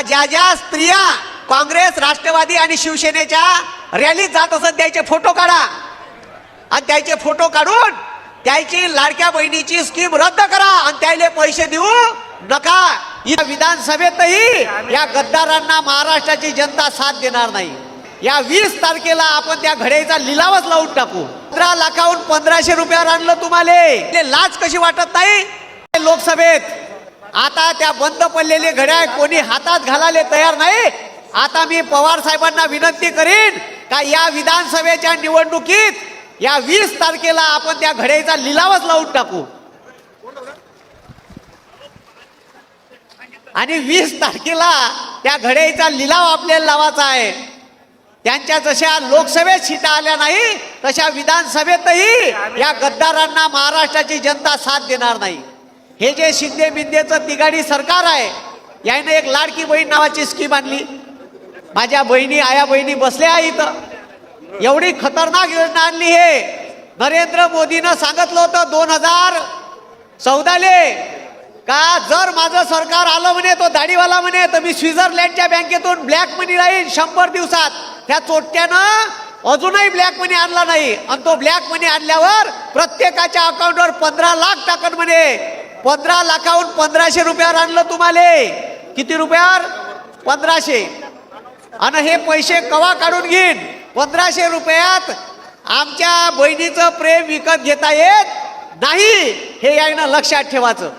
ज्या ज्या स्त्रिया काँग्रेस राष्ट्रवादी आणि शिवसेनेच्या रॅलीत जात असत त्याचे फोटो काढा. आणि त्याचे फोटो काढून त्याची लाडक्या बहिणीची स्कीम रद्द करा आणि त्याला पैसे देऊ नका. या विधानसभेतही या गद्दारांना महाराष्ट्राची जनता साथ देणार नाही. या वीस तारखेला आपण त्या घड्याचा लिलावच लावून टाकू. पंधरा लाखाहून पंधराशे रुपयावर आणलं तुम्हाला. ते लाच कशी वाटत नाही? लोकसभेत आता त्या बंद पडलेले घड्याळ कोणी हातात घालायला तयार नाही. आता मी पवार साहेबांना विनंती करीन का या विधानसभेच्या निवडणुकीत या वीस तारखेला आपण त्या घड्याईचा लिलावच लावून टाकू. आणि वीस तारखेला त्या घड्याईचा लिलाव आपल्याला लावायचा आहे. त्यांच्या जशा लोकसभेत सीटा आल्या नाही तशा विधानसभेतही या गद्दारांना महाराष्ट्राची जनता साथ देणार नाही. हे जे शिंदे बिंदेचं तिघाडी सरकार आहे याने एक लाडकी बहीण नावाची स्कीम आणली. माझ्या बहिणी आया बहिणी बसल्या आहे इथं. एवढी खतरनाक योजना आणली हे. नरेंद्र मोदीनं सांगितलं होतं दोन हजार चौदाले का जर माझं सरकार आलं म्हणे तो दाढीवाला म्हणे तर मी स्वित्झर्लंडच्या बँकेतून ब्लॅक मनी राहील शंभर दिवसात. त्या चोट्यानं अजूनही ब्लॅक मनी आणला नाही. आणि तो ब्लॅक मनी आणल्यावर प्रत्येकाच्या अकाउंटवर पंधरा लाख टाकन म्हणे. पंधरा लाखाहून पंधराशे रुपयावर आणलं तुम्हाला. किती रुपयावर? पंधराशे. आणि हे पैसे कवा काढून घेईन? पंधराशे रुपयात आमच्या बहिणीचं प्रेम विकत घेता येत नाही हे यायनं लक्षात ठेवायचं.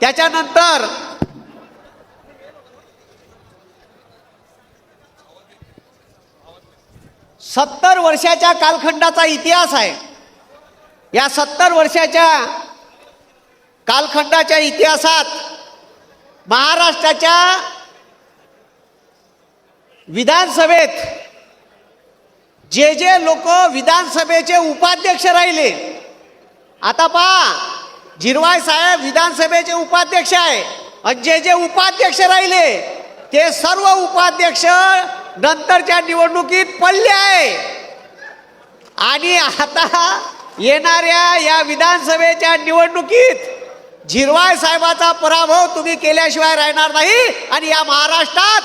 त्याच्यानंतर सत्तर वर्षाच्या कालखंडाचा इतिहास आहे. या सत्तर वर्षाच्या कालखंडाच्या इतिहासात महाराष्ट्राच्या विधानसभेत जे जे लोक विधानसभेचे उपाध्यक्ष राहिले आता पहा जिरवाय साहेब विधानसभेचे उपाध्यक्ष आहे आणि जे जे उपाध्यक्ष राहिले ते सर्व उपाध्यक्ष नंतरच्या निवडणुकीत पडले आहे. आणि आता येणाऱ्या या विधानसभेच्या निवडणुकीत झिरवाय साहेबाचा पराभव तुम्ही केल्याशिवाय राहणार नाही. आणि या महाराष्ट्रात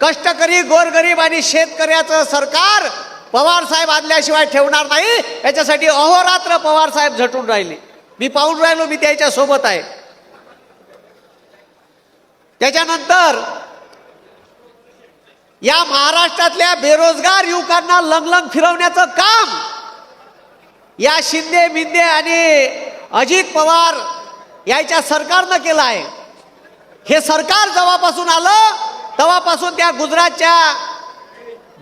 कष्टकरी गोरगरीब आणि शेतकऱ्याचं सरकार पवार साहेब आणल्याशिवाय ठेवणार नाही. याच्यासाठी अहोरात्र पवार साहेब झटून राहिले. मी पाहून राहिलो मी त्याच्या सोबत आहे. त्याच्यानंतर या महाराष्ट्रातल्या बेरोजगार युवकांना लंगलंग फिरवण्याचं काम या शिंदे बिंदे आणि अजित पवार यायच्या सरकारनं केलं आहे. हे सरकार जेव्हापासून आलं तेव्हापासून त्या गुजरातच्या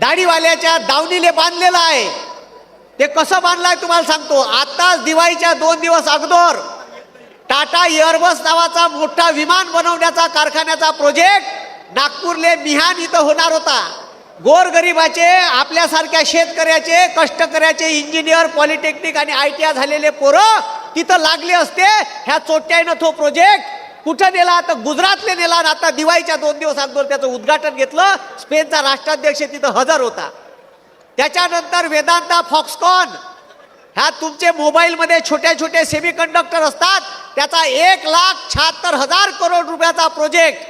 दाढीवाल्याच्या दावणीले बांधलेलं आहे. ते कसं बांधलंय तुम्हाला सांगतो. आताच दिवाळीच्या दोन दिवस अगोदर टाटा एअरबस नावाचा मोठा विमान बनवण्याचा कारखान्याचा प्रोजेक्ट नागपूरले मिहान इथं होणार होता. गोरगरिबाचे आपल्यासारख्या शेतकऱ्याचे कष्टकऱ्याचे इंजिनियर पॉलिटेक्निक आणि आय टी आय झालेले पोरं तिथं लागले असते ह्या चोट्यानं तो प्रोजेक्ट कुठं नेला? तर गुजरातले नेला आणि आता दिवाळीच्या दोन दिवस अगोदर त्याचं उद्घाटन घेतलं. स्पेनचा राष्ट्राध्यक्ष तिथं हजर होता. त्याच्यानंतर वेदांता फॉक्सकॉन ह्या तुमचे मोबाईलमध्ये छोटे छोटे सेमी कंडक्टर असतात. त्याचा एक लाख शहात्तर हजार करोड रुपयाचा प्रोजेक्ट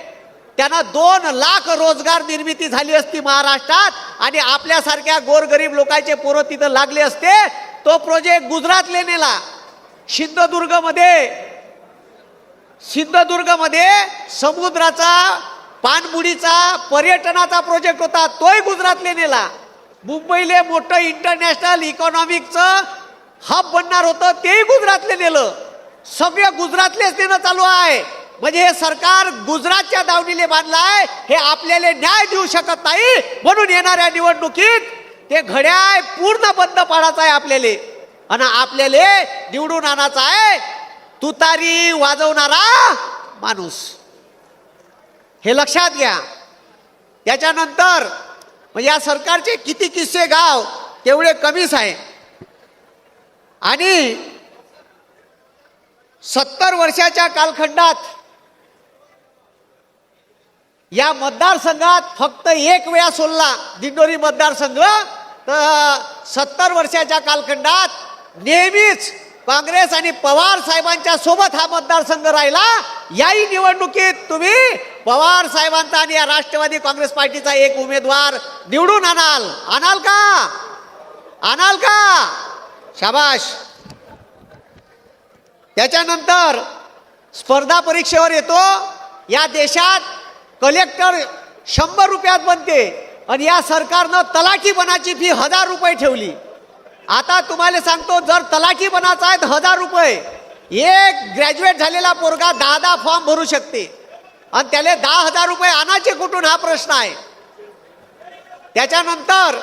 त्यानं दोन लाख रोजगार निर्मिती झाली असती महाराष्ट्रात आणि आपल्यासारख्या गोरगरीब लोकांचे पोरं तिथं लागले असते. तो प्रोजेक्ट गुजरातले नेला. सिंधुदुर्गमध्ये सिंधुदुर्गमध्ये समुद्राचा पाणबुडीचा पर्यटनाचा प्रोजेक्ट होता. तोही गुजरातले नेला. मुंबईले मोठं इंटरनॅशनल इकॉनॉमिकचं हब बनणार होतं तेही गुजरातले नेलं. सगळं गुजरातलेच नेणं चालू आहे. म्हणजे हे सरकार गुजरातच्या दावणीले बांधलाय हे आपल्याला न्याय देऊ शकत नाही म्हणून येणाऱ्या निवडणुकीत ते घड्याळ पूर्ण बंद पाडायचं आहे आपल्याला. आणि आपल्याला निवडून आणायचा आहे. तुतारी वाजवणारा माणूस. हे लक्षात घ्या. त्याच्यानंतर या सरकारचे किती किस्से गाव तेवढे कमीच आहे. आणि सत्तर वर्षाच्या कालखंडात या मतदारसंघात फक्त एक वेळा सोडला. दिंडोरी मतदारसंघ तर सत्तर वर्षाच्या कालखंडात नेहमीच काँग्रेस आणि पवार साहेबांच्या सोबत हा मतदारसंघ राहिला. याही निवडणुकीत तुम्ही पवार साहेबांचा आणि या राष्ट्रवादी काँग्रेस पार्टीचा एक उमेदवार निवडून आणाल. आणाल का? आणाल का? शाबाश. त्याच्यानंतर स्पर्धा परीक्षेवर येतो. या देशात कलेक्टर शंभर रुपयात बनते. आणि या सरकारनं तलाठीपणाची फी हजार रुपये ठेवली. आता तुम्हाला सांगतो जर तलाठी बनाचा आहे तर हजार रुपये एक ग्रॅज्युएट झालेला पोरगा दहा दहा फॉर्म भरू शकते. आणि त्याला दहा हजार रुपये आणायचे कुठून हा प्रश्न आहे. त्याच्यानंतर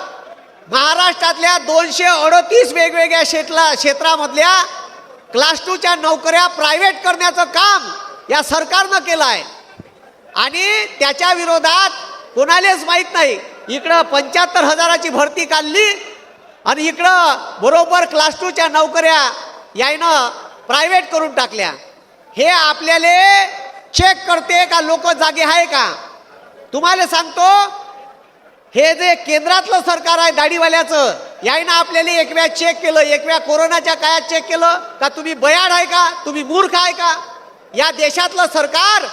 महाराष्ट्रातल्या दोनशे अडतीस वेगवेगळ्या क्षेत्रा क्षेत्रामधल्या क्लास टूच्या नोकऱ्या प्रायव्हेट करण्याचं काम या सरकारनं केलं आहे. आणि त्याच्या विरोधात कोणालाच माहीत नाही. इकडं पंच्याहत्तर हजाराची भरती काढली आणि इकडं बरोबर क्लास टूच्या नोकऱ्या यायनं प्रायव्हेट करून टाकल्या. हे आपल्याला चेक करते का? लोक जागे आहे का? तुम्हाला सांगतो हे जे केंद्रातलं सरकार आहे दाढीवाल्याचं यायनं आपल्याला एक वेळा चेक केलं. एक वेळा कोरोनाच्या काळात चेक केलं का तुम्ही बयाड आहे का? तुम्ही मूर्ख आहे का? या देशातलं सरकार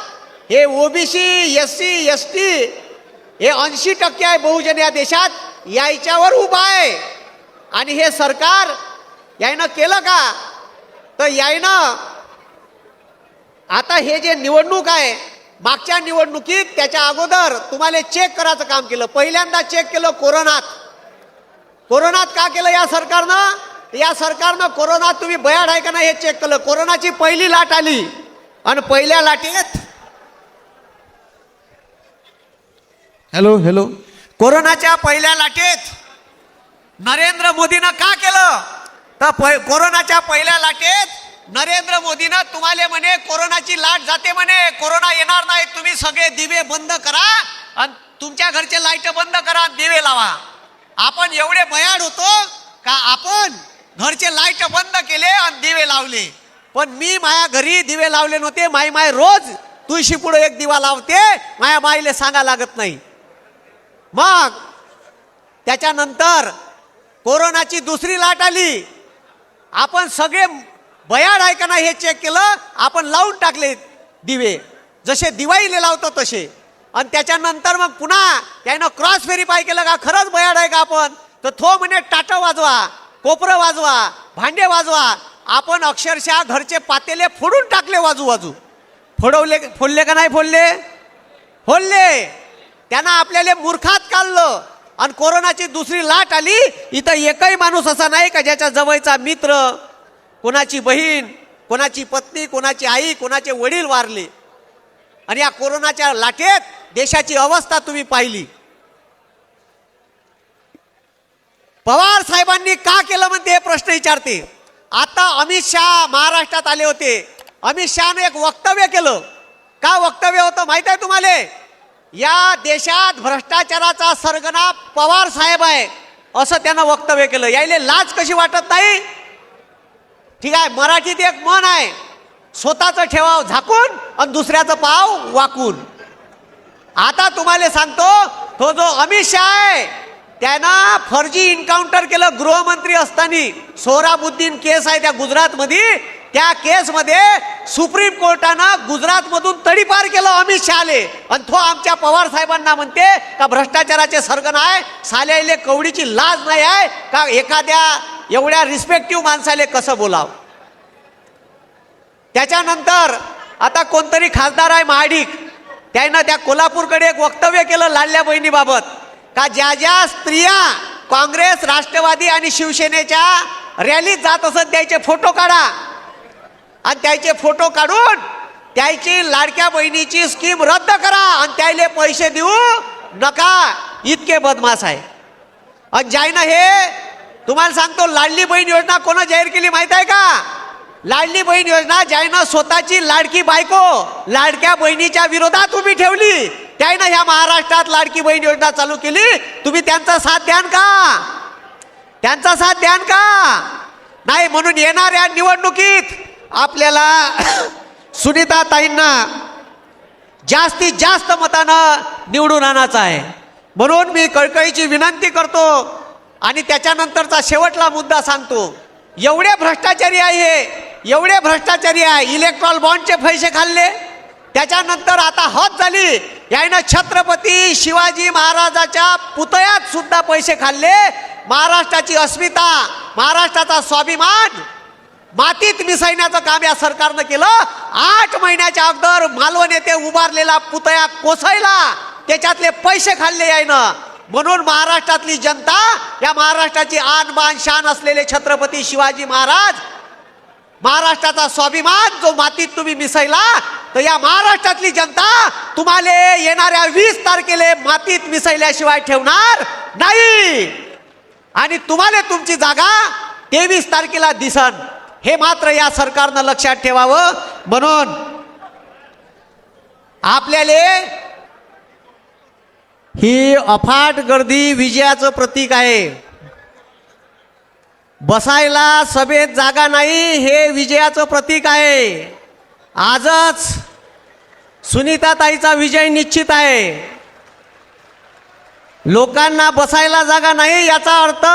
हे OBC S C S T हे ऐंशी टक्के आहे बहुजन या देशात यायच्यावर उभा आहे. आणि हे सरकार यायनं केलं का? तर यायनं आता हे जे निवडणूक आहे मागच्या निवडणुकीत त्याच्या अगोदर तुम्हाला चेक करायचं काम केलं. पहिल्यांदा चेक केलं कोरोनात. कोरोनात का केलं या सरकारनं? या सरकारनं कोरोनात तुम्ही बयाड आहे का नाही हे चेक केलं. कोरोनाची पहिली लाट आली. आणि पहिल्या लाटेत हॅलो हॅलो कोरोनाच्या पहिल्या लाटेत नरेंद्र मोदीनं का केलं? तर कोरोनाच्या पहिल्या लाटेत नरेंद्र मोदीनं तुम्हाला म्हणे कोरोनाची लाट जाते म्हणे कोरोना येणार नाही तुम्ही सगळे दिवे बंद करा आणि तुमच्या घरचे लाइट बंद करा आणि दिवे लावा. आपण एवढे बयाड होतो का आपण घरचे लाइट बंद केले आणि दिवे लावले. पण मी माझ्या घरी दिवे लावले नव्हते माई माय रोज तुळशी पुढे एक दिवा लावते माया माईले सांगा लागत नाही. मग त्याच्यानंतर कोरोनाची दुसरी लाट आली. आपण सगळे बयाड आहे का नाही हे चेक केलं आपण लावून टाकले दिवे. जसे दिवाळीले लावतो तसे. आणि त्याच्यानंतर मग पुन्हा त्यानं क्रॉस व्हेरीफाय केलं का खरंच बयाड आहे का आपण? तर थो म्हणे टाटं वाजवा कोपरं वाजवा भांडे वाजवा. आपण अक्षरशः घरचे पातेले फोडून टाकले वाजू वाजू. फोडवले फोडले का नाही फोडले? फोडले. त्यांना आपल्याला मूर्खात काढलं. आणि कोरोनाची दुसरी लाट आली इथं एकही माणूस असा नाही का ज्याच्या जवळचा मित्र कोणाची बहीण कोणाची पत्नी कोणाची आई कोणाचे वडील वारले. आणि या कोरोनाच्या लाटेत देशाची अवस्था तुम्ही पाहिली. पवार साहेबांनी का केलं म्हणते हे प्रश्न विचारते. आता अमित शहा महाराष्ट्रात आले होते. अमित शहाने एक वक्तव्य केलं. का वक्तव्य होतं माहीत आहे तुम्हाला? या देशात भ्रष्टाचाराचा सरगना पवार साहेब आहे असं त्यानं वक्तव्य केलं. यायले लाज कशी वाटत नाही? ठीक आहे मराठीत एक मन आहे स्वतःचं ठेवाव झाकून आणि दुसऱ्याचं पाव वाकून. आता तुम्हाला सांगतो तो जो अमित शहा आहे त्यानं फर्जी इन्काउंटर केलं गृहमंत्री असताना. सोहराबुद्दीन केस आहे त्या गुजरातमध्ये त्या केसमध्ये सुप्रीम कोर्टानं गुजरातमधून तडीपार केलं अमित शहाले. आणि तो आमच्या पवार साहेबांना म्हणते का भ्रष्टाचाराचे सर्गन आहे साल्याले कवडीची लाज नाही आहे का एखाद्या एवढ्या रिस्पेक्टिव्ह माणसाले कसं बोलावं? त्याच्यानंतर आता कोणतरी खासदार आहे महाडिक त्यानं त्या कोल्हापूरकडे एक वक्तव्य केलं लाडल्या बहिणीबाबत का ज्या ज्या स्त्रिया काँग्रेस राष्ट्रवादी आणि शिवसेनेच्या रॅलीत जात असत त्याचे फोटो काढा. आणि त्याचे फोटो काढून त्याची लाडक्या बहिणीची स्कीम रद्द करा आणि त्याले पैसे देऊ नका. इतके बदमाश आहे. आणि ज्यानं हे तुम्हाला सांगतो लाडली बहीण योजना कोणा जाहीर केली माहीत आहे का? लाडली बहीण योजना ज्यानं स्वतःची लाडकी बायको लाडक्या बहिणीच्या विरोधात उभी ठेवली त्यानं ह्या महाराष्ट्रात लाडकी बहीण योजना चालू केली. तुम्ही त्यांचा साथ द्यान का? त्यांचा साथ द्यान का? नाही म्हणून येणाऱ्या निवडणुकीत आपल्याला सुनीता ताईंना जास्तीत जास्त मतानं निवडून आणायचं आहे. म्हणून मी कळकळीची विनंती करतो आणि त्याच्यानंतरचा शेवटला मुद्दा सांगतो. एवढे भ्रष्टाचारी आहे हे एवढे भ्रष्टाचारी आहे इलेक्ट्रॉल बॉन्डचे पैसे खाल्ले. त्याच्यानंतर आता हद झाली. यायनं छत्रपती शिवाजी महाराजाच्या पुतळ्यात सुद्धा पैसे खाल्ले. महाराष्ट्राची अस्मिता महाराष्ट्राचा स्वाभिमान मातीत मिसळण्याचं काम या सरकारनं केलं. आठ महिन्याच्या अगोदर मालवण येथे उभारलेला पुतळा कोसळला. त्याच्यातले पैसे खाल्ले यायनं. म्हणून महाराष्ट्रातली जनता या महाराष्ट्राची आन बान शान असलेले छत्रपती शिवाजी महाराज महाराष्ट्राचा स्वाभिमान जो मातीत तुम्ही मिसळला तर या महाराष्ट्रातली जनता तुम्हाला येणाऱ्या वीस तारखेला मातीत मिसळल्याशिवाय ठेवणार नाही. आणि तुम्हाला तुमची जागा तेवीस तारखेला दिसन. हे मात्र या सरकारनं लक्षात ठेवावं. म्हणून आपल्याला ही अफाट गर्दी विजयाचं प्रतीक आहे. बसायला सभेत जागा नाही हे विजयाचं प्रतीक आहे. आजच सुनीताताईचा विजय निश्चित आहे. लोकांना बसायला जागा नाही याचा अर्थ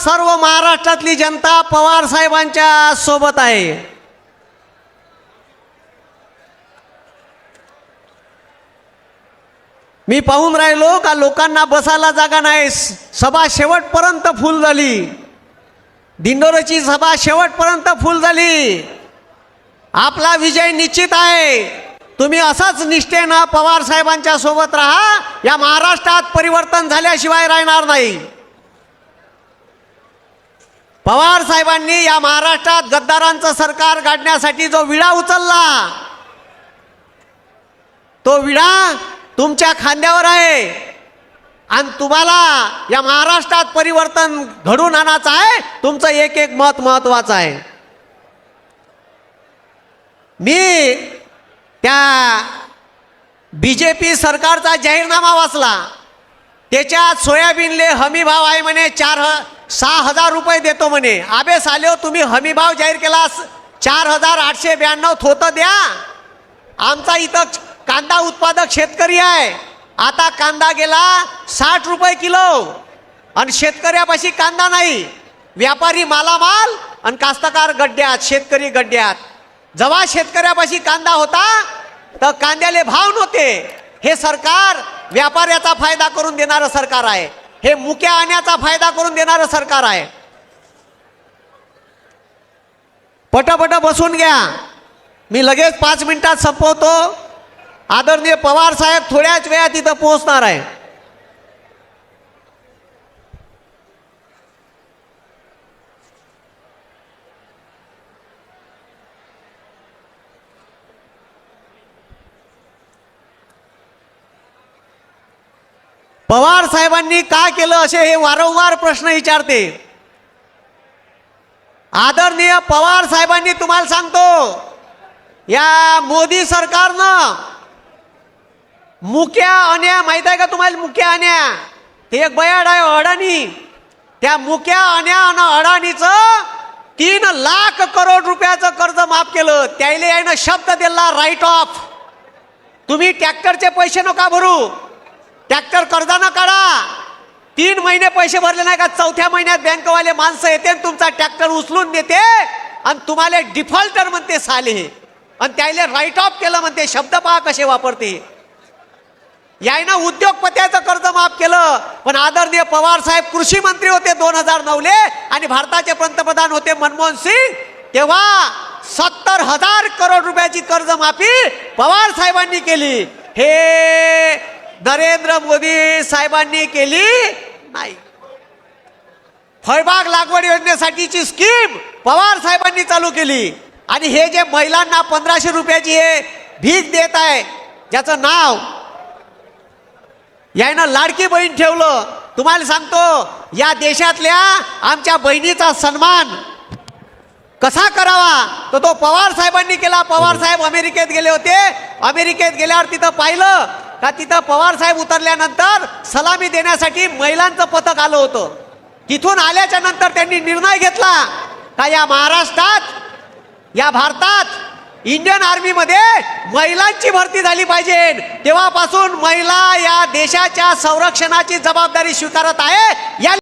सर्व महाराष्ट्रातली जनता पवार साहेबांच्या सोबत आहे. मी पाहून राहिलो का लोकांना बसायला जागा नाही. सभा शेवटपर्यंत फुल झाली. दिंडोरीची सभा शेवटपर्यंत फुल झाली. आपला विजय निश्चित आहे. तुम्ही असंच निष्ठेनं पवार साहेबांच्या सोबत राहा. या महाराष्ट्रात परिवर्तन झाल्याशिवाय राहणार नाही. पवार साहेबांनी या महाराष्ट्रात गद्दारांचं सरकार काढण्यासाठी जो विडा उचलला तो विडा तुमच्या खांद्यावर आहे. आणि तुम्हाला या महाराष्ट्रात परिवर्तन घडून आणायचं आहे तुमचं एक एक मत महत्वाचं आहे. मी त्या बी जे पी सरकारचा जाहीरनामा वाचला. त्याच्यात सोयाबीनले हमी भाव आहे म्हणे चार ह सहा हजार रुपये देतो म्हणे. आबे सालेव हो, तुम्ही हमी भाव जाहीर केला चार हजार आठशे ब्याण्णव थोतं द्या. आमचा इथं कांदा उत्पादक शेतकरी आहे. आता कांदा गेला साठ रुपये किलो. आणि शेतकऱ्यापाशी कांदा नाही. व्यापारी मालामाल आणि कास्तकार गड्ड्यात शेतकरी गड्ड्यात. जेव्हा शेतकऱ्यापाशी कांदा होता तर कांद्याले भाव नव्हते. हे सरकार व्यापाऱ्याचा फायदा करून देणारं सरकार आहे. हे मुक्या आणण्याचा फायदा करून देणारं सरकार आहे. पटपट बसून घ्या. मी लगेच पाच मिनिटात संपवतो. आदरणीय पवार साहेब थोड्याच वेळात इथं पोहोचणार आहे. पवार साहेबांनी का केलं असे हे वारंवार प्रश्न विचारते. आदरणीय पवार साहेबांनी तुम्हाला सांगतो या मोदी सरकारनं मुक्या अन्या माहीत आहे का तुम्हाला मुक्या अन्या ते एक बयाड आहे अडाणी. त्या मुक्या अन्या अन अडाणीचं तीन लाख करोड रुपयाचं कर्ज माफ केलं. त्याला यानं शब्द दिला राईट ऑफ तुम्ही ट्रॅक्टरचे पैसे नका भरू. ट्रॅक्टर कर्जानं काढा. तीन महिने पैसे भरले नाही का? चौथ्या महिन्यात बँकवाले माणसं येते आणि तुमचा ट्रॅक्टर उचलून देते आणि तुम्हाला डिफॉल्टर म्हणते साले. आणि त्याला राईट ऑफ केलं म्हणते. शब्द पहा कसे वापरते. यायनं उद्योगपत्याचं कर्ज माफ केलं. पण आदरणीय पवार साहेब कृषी मंत्री होते दोन हजार नऊले आणि भारताचे पंतप्रधान होते मनमोहन सिंग. तेव्हा सत्तर हजार करोड रुपयाची कर्जमाफी पवार साहेबांनी केली. हे नरेंद्र मोदी साहेबांनी केली नाही. फळबाग लागवड योजनेसाठीची स्कीम पवार साहेबांनी चालू केली. आणि हे जे महिलांना पंधराशे रुपयाची हे भीक देत आहे ज्याचं नाव यानं लाडकी बहीण ठेवलं. तुम्हाला सांगतो या देशातल्या आमच्या बहिणीचा सन्मान कसा करावा? तर तो पवार साहेबांनी केला. पवार साहेब अमेरिकेत गेले होते. अमेरिकेत गेल्यावर तिथं पाहिलं का तिथं पवार साहेब उतरल्यानंतर सलामी देण्यासाठी महिलांचं पथक आलं होतं. तिथून आल्याच्यानंतर त्यांनी निर्णय घेतला का या महाराष्ट्रात या भारतात इंडियन आर्मीमध्ये महिलांची भरती झाली पाहिजे. तेव्हापासून महिला या देशाच्या संरक्षणाची जबाबदारी स्वीकारत आहे. या